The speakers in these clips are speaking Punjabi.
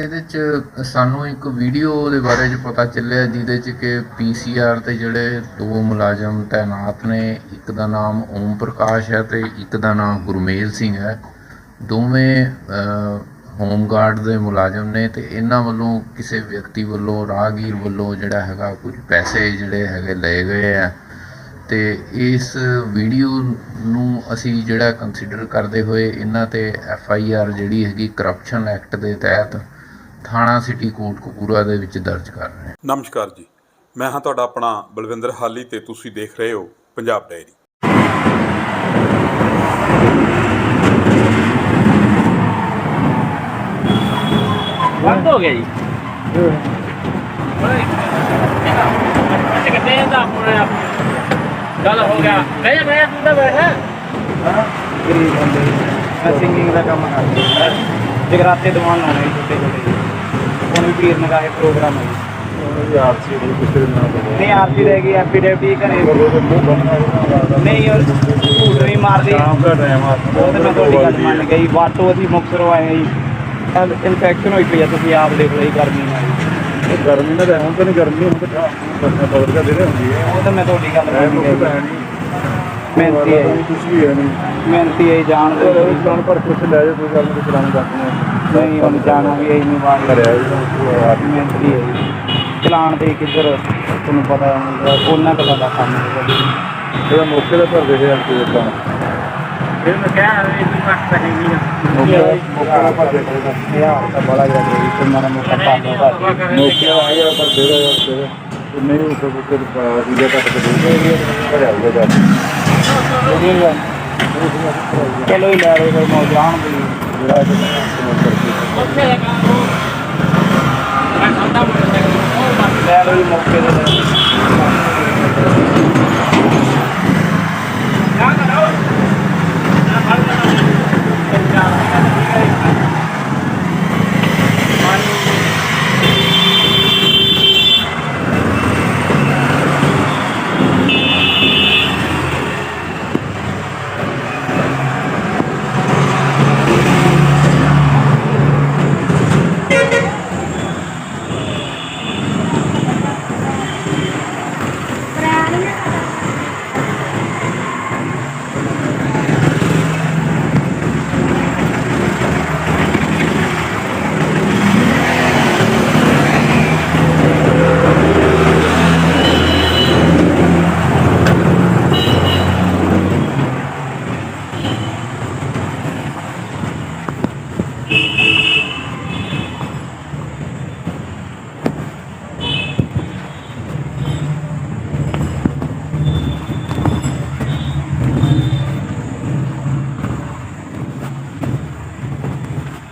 ਇਹਦੇ ਚ ਸਾਨੂੰ ਇੱਕ ਵੀਡੀਓ ਦੇ ਬਾਰੇ ਚ ਪਤਾ ਚੱਲਿਆ, ਜਿਹਦੇ ਚ ਕਿ ਪੀਸੀਆਰ ਤੇ ਜਿਹੜੇ ਦੋ ਮੁਲਾਜ਼ਮ ਤਾਇਨਾਤ ਨੇ, ਇੱਕ ਦਾ ਨਾਮ ਓਮ ਪ੍ਰਕਾਸ਼ ਹੈ ਤੇ ਇੱਕ ਦਾ ਨਾਮ ਗੁਰਮੇਲ ਸਿੰਘ ਹੈ। ਦੋਵੇਂ ਹੋਮਗਾਰਡ ਦੇ ਮੁਲਾਜ਼ਮ ਨੇ ਤੇ ਇਹਨਾਂ ਵੱਲੋਂ ਕਿਸੇ ਵਿਅਕਤੀ ਵੱਲੋਂ, ਰਾਹਗੀਰ ਵੱਲੋਂ ਜਿਹੜਾ ਹੈਗਾ ਕੁਝ ਪੈਸੇ ਜਿਹੜੇ ਹੈਗੇ ਲਏ ਗਏ ਆ। ਤੇ ਇਸ ਵੀਡੀਓ ਨੂੰ ਅਸੀਂ ਜਿਹੜਾ ਕੰਸੀਡਰ ਕਰਦੇ ਹੋਏ, ਇਹਨਾਂ ਤੇ ਐਫ ਆਈ ਆਰ ਜਿਹੜੀ ਹੈਗੀ ਕਰਪਸ਼ਨ ਐਕਟ ਦੇ ਤਹਿਤ ਥਾਣਾ ਸਿਟੀ ਕੋਟ ਕਪੂਰਾ ਦੇ ਵਿੱਚ ਦਰਜ ਕਰ ਰਹੇ ਹਾਂ। ਨਮਸਕਾਰ ਜੀ। ਮੈਂ ਹਾਂ ਤੁਹਾਡਾ ਆਪਣਾ ਬਲਵਿੰਦਰ ਹਾਲੀ ਤੇ ਤੁਸੀਂ ਦੇਖ ਰਹੇ ਹੋ ਪੰਜਾਬ ਡਾਇਰੀ। ਬੰਦ ਹੋ ਗਿਆ ਜੀ। ਕਿਤੇ ਦਾ ਆਪਣਾ ਚੱਲ ਹੋ ਗਿਆ। ਮੈਂ ਮੈਂ ਤੂੰ ਤਾਂ ਬੈਠਾ। ਗਰੀਬ ਬੰਦੇ। ਸਿੰਗਿੰਗ ਦਾ ਕੰਮ ਕਰਦਾ। ਜਗਰਾਤੇ ਦੀਵਾਨ ਲਾਉਣੇ ਛੋਟੇ ਛੋਟੇ ਹੁਣ ਵੀ ਪੀਰ ਨਗਾਹੇ ਪ੍ਰੋਗਰਾਮ ਹੈ ਨਹੀਂ ਆਰਤੀ ਰਹਿ ਗਈ ਐਫੀਡੇਵਿਟ ਘਰੇ। ਨਹੀਂ ਉਹ ਝੂਠ ਨਹੀਂ ਮਾਰਦੀ। ਉਹ ਤੇ ਮੈਂ ਤੁਹਾਡੀ ਗੱਲ ਮੰਨ ਗਈ ਵਾਟੋ ਅਸੀਂ ਮੁਕਤਸਰੋਂ ਆਏ ਹਾਂ ਜੀ। ਇਨਫੈਕਸ਼ਨ ਹੋਈ ਪਈ ਆ ਤੁਸੀਂ ਆਪ ਦੇਖ ਜੀ ਗਰਮੀ ਨਾਲ ਗਰਮੀ ਨਾਲ ਤਾਂ ਹੁਣ ਤਾਂ ਨਹੀਂ ਗਰਮੀ ਹੁਣ ਤਾਂ ਬਰਸਾਤ ਬਦਲ ਕੇ ਦੇ ਹੁੰਦੀ ਹੈ ਉਹ ਤਾਂ ਮੈਂ ਤੁਹਾਡੀ ਗੱਲ ਮੈਂ ਮੰਨ ਗਈ ਨਹੀਂ। ਮਿਹਨਤੀ ਹੈ ਜੀ। ਕੁਝ ਵੀ ਹੈ ਨਹੀਂ। ਮਿਹਨਤੀ ਹੈ ਜੀ, ਜਾਣ ਦੇ ਜਾਨ ਪਰ ਕੁਝ ਲੈ ਜਾ ਕੋਈ ਗੱਲ ਨਹੀਂ ਕਰਦੇ ਨਹੀਂ ਹੁਣ ਜਾਣਾ ਵੀ ਇਹ ਨਹੀਂ ਬਾਹਰ ਕਰਿਆ ਜੀ ਮਿਹਨਤੀ ਹੈ ਜੀ। ਚਲਾਣ ਦੇ ਕਿੱਧਰ ਤੁਹਾਨੂੰ ਪਤਾ ਹੁੰਦਾ ਉਹਨਾਂ ਦਾ ਸਾਡਾ ਕੰਮ ਹੈ ਇਹਦਾ ਮੌਕੇ ਦਾ ਭਰ ਦੇ ਯਾਰ ਕੋਈ ਤਾਂ ਫਿਰ ਮੈਂ ਕਿਹਾ ਵੀ ਤੂੰ ਘੱਟ ਤਾਂ ਹੈ ਨਹੀਂ ਮੌਕੇ ਦਾ ਮੌਕੇ ਦਾ ਭਰ ਦੇ ਯਾਰ ਤਾਂ ਬੜਾ ਜ਼ਿਆਦਾ ਜੀ ਤੇ ਮਾਰਾ ਮੋਟਾ ਪਾ ਦੋ ਮੌਕੇ ਆ ਗਿਆ ਪਰ ਦੇ ਦਾ ਯਾਰ ਤੇ ਤੇ ਨਹੀਂ ਉਹ ਤਾਂ ਕੋਈ ਵੀਡੀਓ ਕੱਟ ਕੇ ਦੇ ਦੇ ਕਰਿਆ ਹੋਊਗਾ ਜਾ ਕੇ। ਚਲੋ ਹੀ ਲੈ ਰਹੇ ਕੋਈ ਮੌਜ ਜਾਣ ਦੀ ਜਿਹੜਾ ਇਹ ਕੰਮ ਕਰਕੇ ਉੱਥੇ ਹੈਗਾ ਉਹ ਮੈਂ ਸੰਦਾ ਮੋਟਰਸਾਈਕਲ ਉਹ ਲੈ ਲਓ ਜੀ ਮੌਕੇ ਦੇ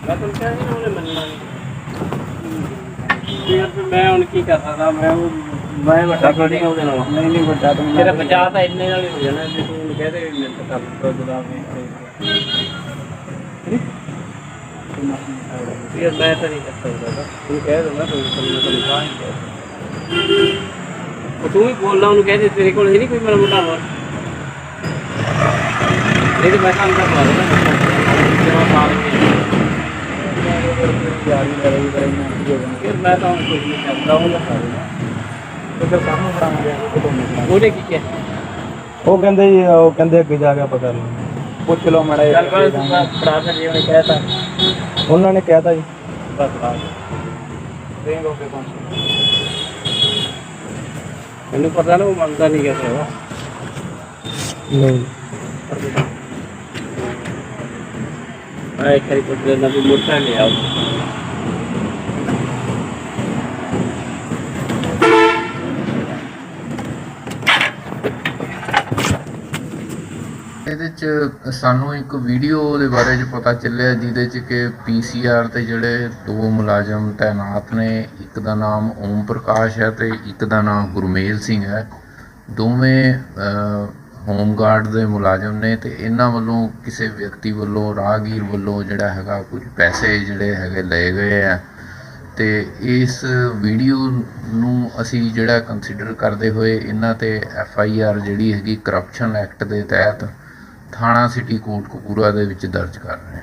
ਮੈਂ ਤੁਹਾਨੂੰ ਕਿਹਾ ਸੀ ਨਾ ਉਹਨੇ ਮੰਨਣਾ ਨਹੀਂ ਫਿਰ ਫਿਰ ਮੈਂ ਹੁਣ ਕੀ ਕਰ ਸਕਦਾ ਮੈਂ ਉਹ ਮੈਂ ਵੱਡਾ ਥੋੜੀ ਉਹਦੇ ਨਾਲ ਨਹੀਂ ਨਹੀਂ ਵੱਡਾ ਤਾਂ ਤੇਰਾ ਬਚਾਅ ਤਾਂ ਇੰਨੇ ਨਾਲ ਹੀ ਹੋ ਜਾਣਾ ਜੇ ਤੂੰ ਉਹਨੂੰ ਕਹਦੇ ਵੀ ਮਿੰਟ ਕਰ ਦੋ ਜਦਾ ਵੀ ਤਾਂ ਨਹੀਂ ਕਰ ਨਹੀਂ ਉਹ ਹੀ ਬੋਲਣਾ ਉਹਨੂੰ ਕਹਿ ਦੇ ਤੇਰੇ ਕੋਲ ਹੈ ਨਹੀਂ ਕੋਈ ਮੇਰਾ ਮੁੰਡਾ ਹੋਰ। ਇਹ ਤਾਂ ਮੈਂ ਕੰਮ ਕਰ ਲਾ ਦੇਣਾ ਜਮਾ ਪਾ ਕੇ ਯਾਰੀ ਲੈ ਰਹੀ ਹੈ ਨਾ ਜੋ ਫਿਰ ਮੈਂ ਤਾਂ ਕੁਝ ਨਹੀਂ ਕਰਦਾ ਉਹ ਬਣਾਉਂਦੇ ਆ ਉਹ ਤੁਹਾਨੂੰ ਬਣਾਉਂਦੇ ਉਹਨੇ ਕੀ ਕਿਹਾ? ਉਹ ਕਹਿੰਦੇ ਜੀ ਉਹ ਕਹਿੰਦੇ ਅੱਗੇ ਜਾ ਕੇ ਪਤਾ ਨਹੀਂ। ਪੁੱਛ ਲਓ ਮੜਾ ਚੱਲ ਕਰ ਫੜਾ ਕੇ ਜੇ ਉਹਨੇ ਕਹਿਤਾ। ਉਹਨਾਂ ਨੇ ਕਹਿਤਾ ਜੀ। ਬਸ ਬਾਤ ਦੇਂਗੇ ਓਕੇ ਪਹੁੰਚ ਮੈਨੂੰ ਪਤਾ ਨਾ ਉਹ ਮੰਨਦਾ ਨਹੀਂ ਗਿਆ ਸੇਵਾ। ਨਹੀਂ। ਆਏ ਕਰੀ ਪੁੱਛ ਲੈਣਾ ਵੀ ਮੋਟਾ ਲੈ ਆਓ ਇਹਦੇ ਚ ਸਾਨੂੰ ਇੱਕ ਵੀਡੀਓ ਦੇ ਬਾਰੇ ਚ ਪਤਾ ਚੱਲਿਆ, ਜਿਹਦੇ ਚ ਕਿ ਪੀਸੀਆਰ ਤੇ ਜਿਹੜੇ ਦੋ ਮੁਲਾਜ਼ਮ ਤਾਇਨਾਤ ਨੇ, ਇੱਕ ਦਾ ਨਾਮ ਓਮ ਪ੍ਰਕਾਸ਼ ਹੈ ਤੇ ਇੱਕ ਦਾ ਨਾਮ ਗੁਰਮੇਲ ਸਿੰਘ ਹੈ। ਦੋਵੇਂ ਹੋਮਗਾਰਡ ਦੇ ਮੁਲਾਜ਼ਮ ਨੇ ਤੇ ਇਹਨਾਂ ਵੱਲੋਂ ਕਿਸੇ ਵਿਅਕਤੀ ਵੱਲੋਂ, ਰਾਹਗੀਰ ਵੱਲੋਂ ਜਿਹੜਾ ਹੈਗਾ ਕੁਝ ਪੈਸੇ ਜਿਹੜੇ ਹੈਗੇ ਲਏ ਗਏ ਆ। ਤੇ ਇਸ ਵੀਡੀਓ ਨੂੰ ਅਸੀਂ ਜਿਹੜਾ ਕੰਸੀਡਰ ਕਰਦੇ ਹੋਏ, ਇਹਨਾਂ ਤੇ ਐਫ ਆਈ ਆਰ ਜਿਹੜੀ ਹੈਗੀ ਕਰਪਸ਼ਨ ਐਕਟ ਦੇ ਤਹਿਤ ਥਾਣਾ ਸਿਟੀ ਕੋਰਟ ਕਪੂਰਾ ਦੇ ਵਿੱਚ ਦਰਜ ਕਰ ਰਹੇ ਹਾਂ।